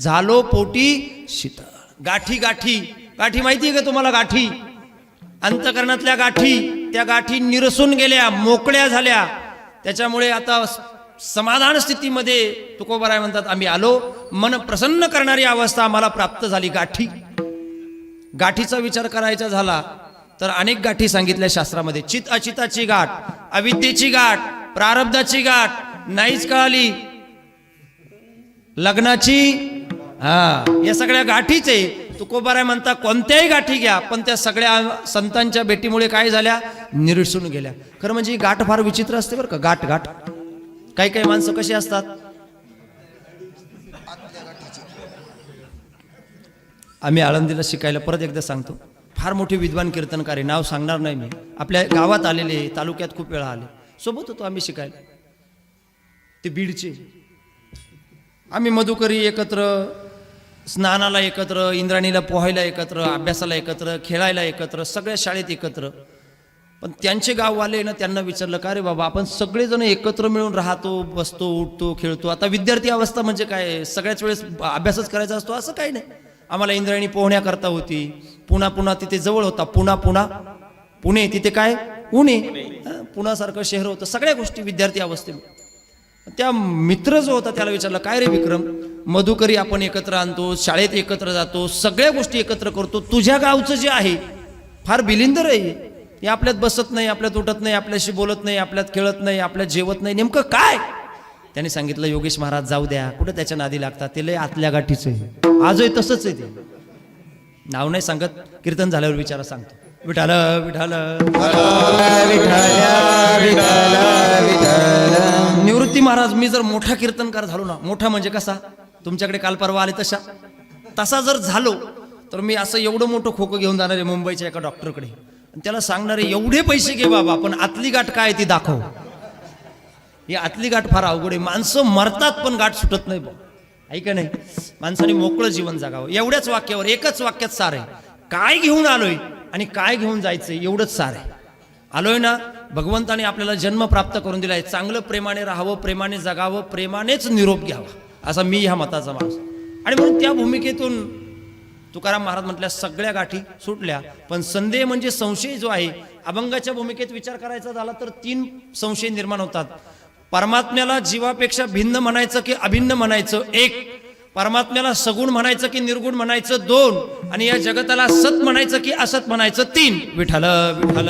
झालो पोटी शीतळ. गाठी गाठी. गाठी माहिती आहे का तुम्हाला गाठी? अंतकरणातल्या गाठी त्या गाठी निरसून गेल्या मोकळ्या झाल्या. त्याच्यामुळे आता समाधान स्थितीमध्ये तुकोबराय म्हणतात आम्ही आलो. मन प्रसन्न करणारी अवस्था आम्हाला प्राप्त झाली गाठी. गाठीचा विचार करायचा झाला तर अनेक गाठी सांगितल्या शास्त्रामध्ये. चित अचिताची गाठ अविद्येची गाठ प्रारब्धाची गाठ नाहीच कळाली. लग्नाची हा या सगळ्या गाठीच आहे. तुकोबाराय म्हणता कोणत्याही गाठी घ्या पण त्या सगळ्या संतांच्या भेटीमुळे काय झाल्या? निरसून गेल्या. खरं म्हणजे ही गाठ फार विचित्र असते बरं का. गाठ गाठ. काही काही माणसं कशी असतात? आम्ही आळंदीला शिकायला परत एकदा सांगतो. फार मोठे विद्वान कीर्तनकार आहे. नाव सांगणार नाही मी. आपल्या गावात आलेले तालुक्यात खूप वेळा आले. सोबत होतो आम्ही शिकायला. ते बीडचे. आम्ही मधुकरी एकत्र स्नानाला एकत्र इंद्राणीला पोहायला एकत्र अभ्यासाला एकत्र खेळायला एकत्र सगळ्या शाळेत एकत्र. पण त्यांचे गाववाले ना त्यांना विचारलं का रे बाबा आपण सगळेजण एकत्र मिळून राहतो बसतो उठतो खेळतो. आता विद्यार्थी अवस्था म्हणजे काय? सगळ्याच वेळेस अभ्यासच करायचा असतो असं काही नाही. आम्हाला इंद्रायणी पोहण्याकरता होती. पुन्हा पुन्हा तिथे जवळ होता. पुन्हा पुन्हा पुणे. तिथे काय? पुणे. हं, पुण्यासारखं शहर होतं. सगळ्या गोष्टी विद्यार्थी अवस्थेमध्ये. त्या मित्र जो होता त्याला विचारलं काय रे विक्रम? मधुकरी आपण एकत्र आणतो शाळेत एकत्र जातो सगळ्या गोष्टी एकत्र करतो. तुझ्या गावचं जे आहे फार बिलिंदर आहे हे. आपल्यात बसत नाही आपल्यात उठत नाही आपल्याशी बोलत नाही आपल्यात खेळत नाही आपल्यात जेवत नाही. नेमकं काय? त्याने सांगितलं योगेश महाराज जाऊ द्या. कुठं त्याच्या नादी लागतात? ते लय आतल्या गाठीचं आहे आजही तसंच आहे ते. नाव नाही सांगत कीर्तन झाल्यावर विचारा सांगतो. विठाल विठाल. महाराज मी जर मोठा कीर्तनकार झालो ना मोठा म्हणजे कसा? तुमच्याकडे काल परवा आले तशा. तसा जर झालो तर मी असं एवढं मोठं खोकं घेऊन जाणार आहे मुंबईच्या एका डॉक्टरकडे. आणि त्याला सांगणारे एवढे पैसे घे बाबा पण आतली गाठ काय ती दाखव. ही आतली गाठ फार अवघड आहे. माणसं मरतात पण गाठ सुटत नाही बा ऐका नाही? माणसाने मोकळं जीवन जगावं. एवढ्याच वाक्यावर एकच वाक्यात सार आहे. काय घेऊन आलोय आणि काय घेऊन जायचंय एवढंच सार आहे. आलोय ना? भगवंताने आपल्याला जन्म प्राप्त करून दिलाय. चांगलं प्रेमाने राहावं प्रेमाने जगावं प्रेमानेच निरोप घ्यावा. असा मी ह्या मताचा माणूस आणि म्हणून त्या भूमिकेतून तुकाराम महाराज म्हटल्या सगळ्या गाठी सुटल्या. पण संदेह म्हणजे संशय जो आहे अभंगाच्या भूमिकेत विचार करायचा झाला तर तीन संशय निर्माण होतात. परमात्म्याला जीवापेक्षा भिन्न म्हणायचं की अभिन्न म्हणायचं? एक. परमात्म्याला सगुण म्हणायचं की निर्गुण म्हणायचं दोन आणि या जगताला सत म्हणायचं की असत म्हणायचं तीन. विठाल विठाल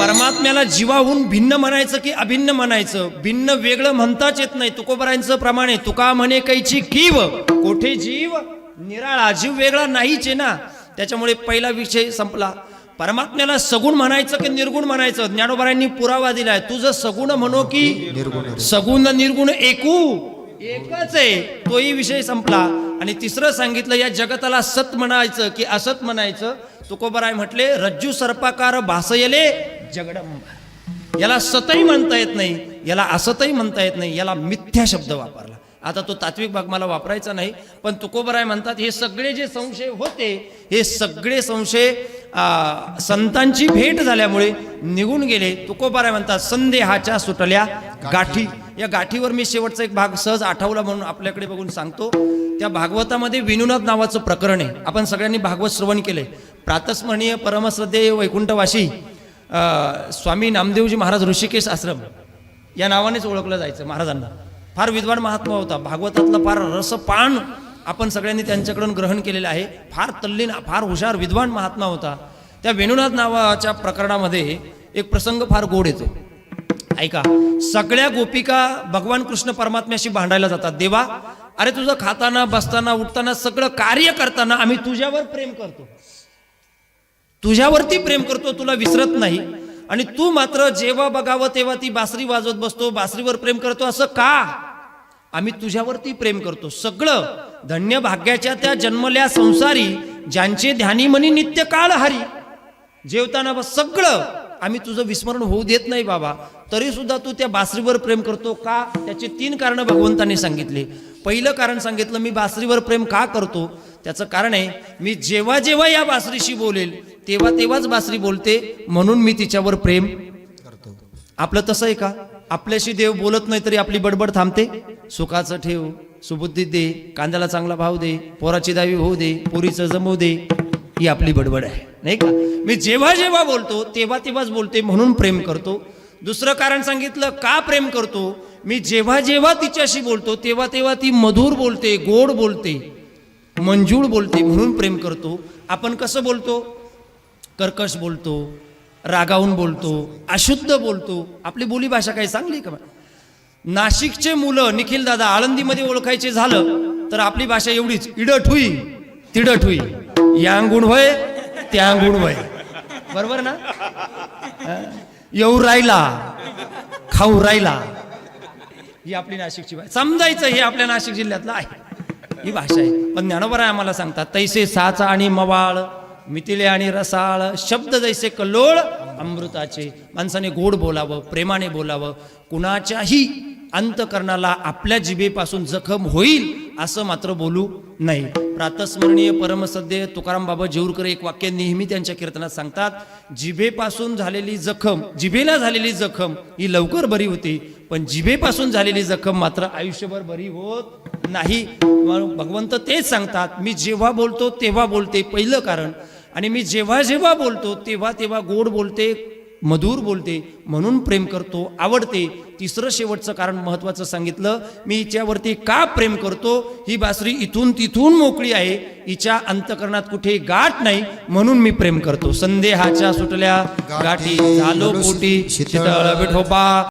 परमात्म्याला जीवाहून भिन्न म्हणायचं की अभिन्न म्हणायचं. भिन्न वेगळं म्हणताच येत नाही. तुकोबरायांचं प्रमाणे तुका म्हणे कैची कीव. कोठे जीव? निराळा. जीव वेगळा नाहीच आहे ना. त्याच्यामुळे पहिला विषय संपला. परमात्म्याला सगुण म्हणायचं की निर्गुण म्हणायचं? ज्ञानोबरायांनी पुरावा दिलाय. तुझं सगुण म्हणो की सगुण निर्गुण एकू. एकच आहे. तोही विषय संपला. आणि तिसरं सांगितलं या जगताला सत म्हणायचं की असत म्हणायचं? तुकोबराय म्हटले रज्जू सर्पाकार भासयले जगडंब. याला सतही म्हणता येत नाही. याला असतही म्हणता येत नाही. याला मिथ्या शब्द वापरला. आता तो तात्विक भाग मला वापरायचा नाही. पण तुकोबराय म्हणतात हे सगळे जे संशय होते हे सगळे संशय संतांची भेट झाल्यामुळे निघून गेले. तुकोबराय म्हणतात संदेहाच्या सुटल्या गाठी. या गाठीवर मी शेवटचा एक भाग सहज आठवला म्हणून आपल्याकडे बघून सांगतो. त्या भागवतामध्ये विनुनाथ नावाचं प्रकरण आहे. आपण सगळ्यांनी भागवत श्रवण केले प्रातस्मरणीय परमश्रद्धेय वैकुंठवासी स्वामी नामदेवजी महाराज ऋषिकेश आश्रम या नावानेच ओळखलं जायचं महाराजांना. फार विद्वान महात्मा होता. भागवतातला फार रसपान आपण सगळ्यांनी त्यांच्याकडून ग्रहण केलेलं आहे. फार तल्लीन फार हुशार विद्वान महात्मा होता. त्या वेणुनाथ नावाच्या प्रकरणामध्ये एक प्रसंग फार गोड येतो. ऐका सगळ्या गोपिका भगवान कृष्ण परमात्म्याशी भांडायला जातात. देवा अरे तुझं खाताना बसताना उठताना सगळं कार्य करताना आम्ही तुझ्यावर प्रेम करतो. तुझ्यावरती प्रेम करतो तुला विसरत नाही. आणि तू मात्र जेव्हा बघावं तेव्हा ती बासरी वाजवत बसतो बासरीवर प्रेम करतो असं का? आम्ही तुझ्यावरती प्रेम करतो. सगळं धन्य भाग्याच्या त्या जन्मल्या संसारी ज्यांचे ध्यानी म्हणी नित्य काळ हरी. जेवताना बस सगळं आम्ही तुझं विस्मरण होऊ देत नाही बाबा. तरी सुद्धा तू त्या बासरीवर प्रेम करतो का? त्याचे तीन कारण भगवंताने सांगितले. पहिलं कारण सांगितलं मी बासरीवर प्रेम का करतो? त्याचं कारण आहे मी जेव्हा जेव्हा या बासरीशी बोलेल तेव्हा तेव्हाच बासरी बोलते म्हणून मी तिच्यावर प्रेम करतो. आपलं तसं आहे का? आपल्याशी देव बोलत नाही तरी आपली बडबड थांबते. सुखाचं ठेव सुबुद्धी दे कांद्याला चांगला भाव दे पोराची दावी होऊ दे पोरीचं जमवू दे ही आपली बडबड आहे. नाही का? मी जेव्हा जेव्हा बोलतो तेव्हा तेव्हाच बोलते म्हणून प्रेम करतो. दुसरं कारण सांगितलं का प्रेम करतो? मी जेव्हा जेव्हा तिच्याशी बोलतो तेव्हा तेव्हा ती मधुर बोलते गोड बोलते मंजूळ बोलते म्हणून प्रेम करतो. आपण कसं बोलतो? कर्कश बोलतो रागावून बोलतो अशुद्ध बोलतो. आपली बोलीभाषा काही चांगली का नाशिकचे मुलं निखिल दादा आळंदीमध्ये ओळखायचे झालं तर आपली भाषा एवढीच. इडट हुई तिडट हुई या अंगुण होय त्या अंगुण होय बरोबर ना? येऊ राहिला खाऊ राहिला. ही आपली नाशिकची भाषा. समजायचं हे आपल्या नाशिक जिल्ह्यातलं आहे. ही भाषा आहे. पण ज्ञानोबराय आम्हाला सांगतात तैसे साचा आणि मवाळ. मिथिले आणि रसाळ शब्द जैसे कल्लोळ अमृताचे. माणसाने गोड बोलावं प्रेमाने बोलावं. कुणाच्याही अंतकरणाला आपल्या जिभेपासून जखम होईल असं मात्र बोलू नाही. प्रातस्मरणीय परमसद्य तुकाराम बाबा जेऊरकर एक वाक्य नेहमी त्यांच्या कीर्तनात सांगतात जिभेपासून झालेली जखम जिभेला झालेली जखम ही लवकर बरी होती पण जिभेपासून झालेली जखम मात्र आयुष्यभर बरी होत नाही. भगवंत तेच सांगतात मी जेव्हा बोलतो तेव्हा बोलते पहिलं कारण. आणि मी जेव्हा जेव्हा बोलतो तेव्हा तेव्हा गोड बोलते मधुर बोलते म्हणून प्रेम करतो आवडते. तिसरं शेवटचं कारण महत्वाचं सांगितलं मी हिच्यावरती का प्रेम करतो? ही बासरी इथून तिथून मोकळी आहे. हिच्या अंतकरणात कुठे गाठ नाही म्हणून मी प्रेम करतो. संदेहाच्या सुटल्या गाठी झालो पोटी शीतळ विठोबा.